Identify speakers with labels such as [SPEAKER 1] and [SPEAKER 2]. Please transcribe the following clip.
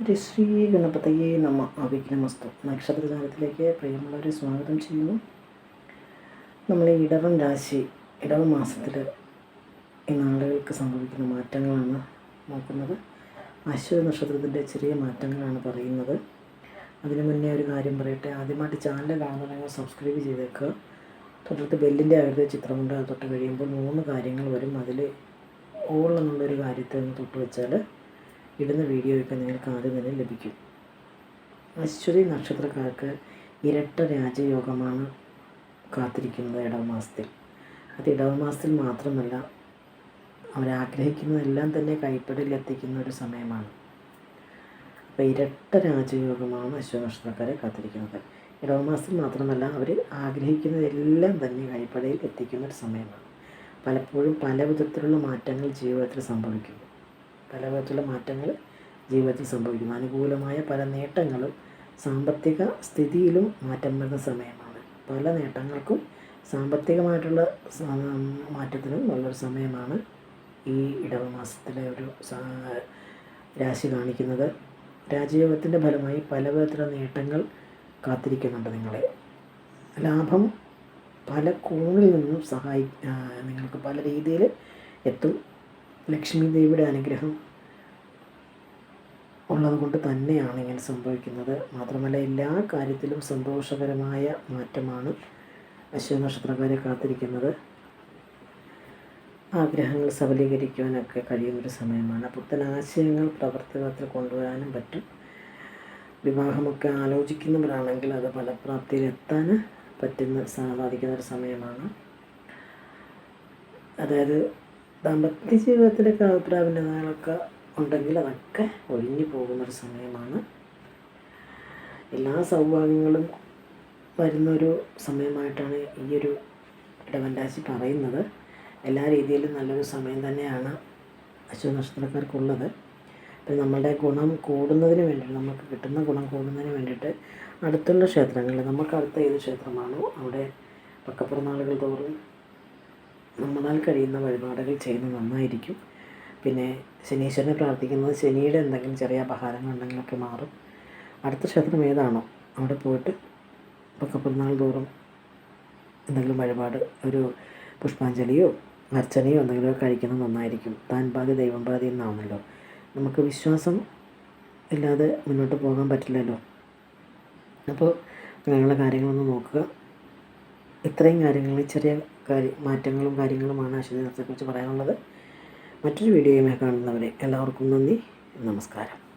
[SPEAKER 1] ഹരിശ്രീ ഗണപതയെ നമ്മ അവിഘ്നമസ്തു. നക്ഷത്രജാലത്തിലേക്ക് പ്രിയമുള്ളവരെ സ്വാഗതം ചെയ്യുന്നു. നമ്മൾ ഈ ഇടവം രാശി ഇടവ മാസത്തിൽ ഈ നാളുകൾക്ക് സംഭവിക്കുന്ന മാറ്റങ്ങളാണ് നോക്കുന്നത്. അശ്വതി നക്ഷത്രത്തിന്റെ ചെറിയ മാറ്റങ്ങളാണ് പറയുന്നത്. അതിനു മുന്നേ ഒരു കാര്യം പറയട്ടെ. ആദ്യമായിട്ട് ചാനൽ കാണുന്നുണ്ടെങ്കിൽ സബ്സ്ക്രൈബ് ചെയ്തേക്കുക തൊട്ടടുത്ത് ബെല്ലിന്റെ ആയുർവേദ ചിത്രമുണ്ട്. അത് തൊട്ട് കഴിയുമ്പോൾ മൂന്ന് കാര്യങ്ങൾ വരും. അതിൽ ഓൾ എന്നുള്ളൊരു കാര്യത്തെ ഒന്ന് തൊട്ട് വെച്ചാൽ ഇടുന്ന വീഡിയോയൊക്കെ നിങ്ങൾക്ക് ആദ്യം തന്നെ ലഭിക്കും. അശ്വതി നക്ഷത്രക്കാർക്ക് ഇരട്ട രാജയോഗമാണ് കാത്തിരിക്കുന്നത് ഇടവമാസത്തിൽ അത് ഇടവമാസത്തിൽ മാത്രമല്ല അവരാഗ്രഹിക്കുന്നതെല്ലാം തന്നെ കൈപ്പടിയിൽ എത്തിക്കുന്ന ഒരു സമയമാണ്. അപ്പോൾ ഇരട്ട രാജയോഗമാണ് അശ്വതി നക്ഷത്രക്കാരെ കാത്തിരിക്കുന്നത്. ഇടവമാസത്തിൽ മാത്രമല്ല അവർ ആഗ്രഹിക്കുന്നതെല്ലാം തന്നെ കൈപ്പടയിൽ എത്തിക്കുന്ന ഒരു സമയമാണ്. പലപ്പോഴും പല വിധത്തിലുള്ള മാറ്റങ്ങൾ ജീവിതത്തിൽ സംഭവിക്കുന്നു. പല വിധത്തിലുള്ള മാറ്റങ്ങൾ ജീവിതത്തിൽ സംഭവിക്കുന്നു. അനുകൂലമായ പല നേട്ടങ്ങളും സാമ്പത്തിക സ്ഥിതിയിലും മാറ്റം വരുന്ന സമയമാണ്. പല നേട്ടങ്ങൾക്കും സാമ്പത്തികമായിട്ടുള്ള മാറ്റത്തിനും ഉള്ളൊരു സമയമാണ് ഈ ഇടവമാസത്തിലെ ഒരു സ- രാശി കാണിക്കുന്നത്. രാജയോഗത്തിന്റെ ഫലമായി പല വിധത്തിലുള്ള നേട്ടങ്ങൾ കാത്തിരിക്കുന്നുണ്ട് നിങ്ങളെ. ലാഭം പല കോണിൽ നിന്നും സഹായി നിങ്ങൾക്ക് പല രീതിയിൽ എത്തും. ലക്ഷ്മി ദേവിയുടെ അനുഗ്രഹം ഉള്ളത് കൊണ്ട് തന്നെയാണ് ഇങ്ങനെ സംഭവിക്കുന്നത്. മാത്രമല്ല എല്ലാ കാര്യത്തിലും സന്തോഷകരമായ മാറ്റമാണ് അശ്വ നക്ഷത്രക്കാരെ കാത്തിരിക്കുന്നത്. ആഗ്രഹങ്ങൾ സബലീകരിക്കുവാനൊക്കെ കഴിയുന്നൊരു സമയമാണ്. പുത്തൻ ആശയങ്ങൾ പ്രവർത്തനത്തിൽ കൊണ്ടുവരാനും പറ്റും. വിവാഹമൊക്കെ ആലോചിക്കുന്നവരാണെങ്കിൽ അത് ഫലപ്രാപ്തിയിലെത്താൻ പറ്റുന്ന സാധിക്കുന്ന ഒരു സമയമാണ്. അതായത് ദാമ്പത്യ ജീവിതത്തിലൊക്കെ അഭിപ്രായഭിന്നതകളൊക്കെ ഉണ്ടെങ്കിൽ അതൊക്കെ ഒഴിഞ്ഞു പോകുന്നൊരു സമയമാണ്. എല്ലാ സൗഭാഗ്യങ്ങളും വരുന്നൊരു സമയമായിട്ടാണ് ഈ ഒരു ഇടവൻരാശി പറയുന്നത്. എല്ലാ രീതിയിലും നല്ലൊരു സമയം തന്നെയാണ് അശ്വ നക്ഷത്രക്കാർക്കുള്ളത് അപ്പം നമ്മളുടെ ഗുണം കൂടുന്നതിന് വേണ്ടിയിട്ട് നമുക്ക് കിട്ടുന്ന ഗുണം കൂടുന്നതിന് വേണ്ടിയിട്ട് അടുത്തുള്ള ക്ഷേത്രങ്ങളിൽ നമുക്ക് അടുത്ത ഏത് ക്ഷേത്രമാണോ അവിടെ പക്കപ്പിറന്നാളുകൾ തോറും നമ്മളാൽ കഴിയുന്ന വഴിപാടുകൾ ചെയ്യുന്നത് നന്നായിരിക്കും. പിന്നെ ശനീശ്വരനെ പ്രാർത്ഥിക്കുന്നത് ശനിയുടെ എന്തെങ്കിലും ചെറിയ അപഹാരങ്ങൾ ഉണ്ടെങ്കിലൊക്കെ മാറും. അടുത്ത ക്ഷേത്രം ഏതാണോ അവിടെ പോയിട്ട് പക്കപ്പിറന്നാൾ തോറും എന്തെങ്കിലും വഴിപാട് ഒരു പുഷ്പാഞ്ജലിയോ അർച്ചനയോ എന്തെങ്കിലും കഴിക്കുന്നത് നന്നായിരിക്കും. താൻ പാതി ദൈവം പാതി എന്നാണല്ലോ. നമുക്ക് വിശ്വാസം ഇല്ലാതെ മുന്നോട്ട് പോകാൻ പറ്റില്ലല്ലോ. അപ്പോൾ അങ്ങനെയുള്ള കാര്യങ്ങളൊന്ന് നോക്കുക. ഇത്രയും കാര്യങ്ങൾ ചെറിയ കാര്യ മാറ്റങ്ങളും കാര്യങ്ങളുമാണ് അശ്വതിനത്തെക്കുറിച്ച് പറയാനുള്ളത്. മറ്റൊരു വീഡിയോയുമായി കാണുന്നവരെ എല്ലാവർക്കും നന്ദി. നമസ്കാരം.